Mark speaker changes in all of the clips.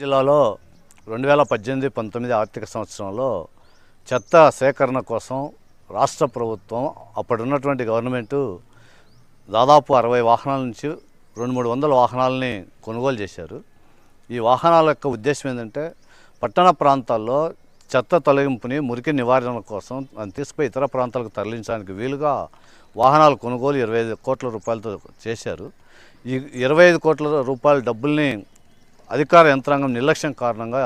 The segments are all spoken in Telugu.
Speaker 1: జిల్లాలో రెండు వేల పద్దెనిమిది పంతొమ్మిది ఆర్థిక సంవత్సరంలో చెత్త సేకరణ కోసం రాష్ట్ర ప్రభుత్వం అప్పుడున్నటువంటి గవర్నమెంటు దాదాపు అరవై వాహనాల నుంచి రెండు మూడు వందల వాహనాలని కొనుగోలు చేశారు. ఈ వాహనాల యొక్క ఉద్దేశం ఏంటంటే పట్టణ ప్రాంతాల్లో చెత్త తొలగింపుని మురికి నివారణ కోసం తీసుకుపోయి ఇతర ప్రాంతాలకు తరలించడానికి వీలుగా వాహనాల కొనుగోలు ఇరవై ఐదు కోట్ల రూపాయలతో చేశారు. ఈ ఇరవై ఐదు కోట్ల రూపాయల డబ్బుల్ని అధికార యంత్రాంగం నిర్లక్ష్యం కారణంగా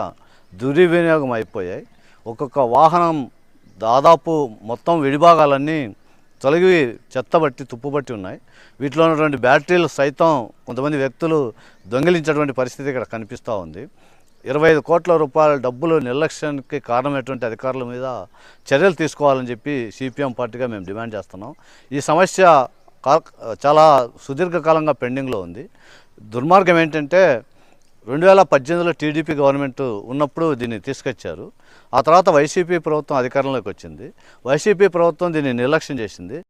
Speaker 1: దుర్వినియోగం అయిపోయాయి. ఒక్కొక్క వాహనం దాదాపు మొత్తం విడిభాగాలన్నీ తొలగి చెత్తబట్టి తుప్పుబట్టి ఉన్నాయి. వీటిలో ఉన్నటువంటి బ్యాటరీలు సైతం కొంతమంది వ్యక్తులు దొంగిలించేటువంటి పరిస్థితి ఇక్కడ కనిపిస్తూ ఉంది. ఇరవై ఐదు కోట్ల రూపాయల డబ్బులు నిర్లక్ష్యానికి కారణమైనటువంటి అధికారుల మీద చర్యలు తీసుకోవాలని చెప్పి సిపిఎం పార్టీగా మేము డిమాండ్ చేస్తున్నాం. ఈ సమస్య చాలా సుదీర్ఘకాలంగా పెండింగ్లో ఉంది. దుర్మార్గం ఏంటంటే రెండు వేల పద్దెనిమిదిలో టీడీపీ గవర్నమెంట్ ఉన్నప్పుడు దీన్ని తీసుకొచ్చారు. ఆ తర్వాత వైసీపీ ప్రభుత్వం అధికారంలోకి వచ్చింది. వైసీపీ ప్రభుత్వం దీన్ని నిర్లక్ష్యం చేసింది.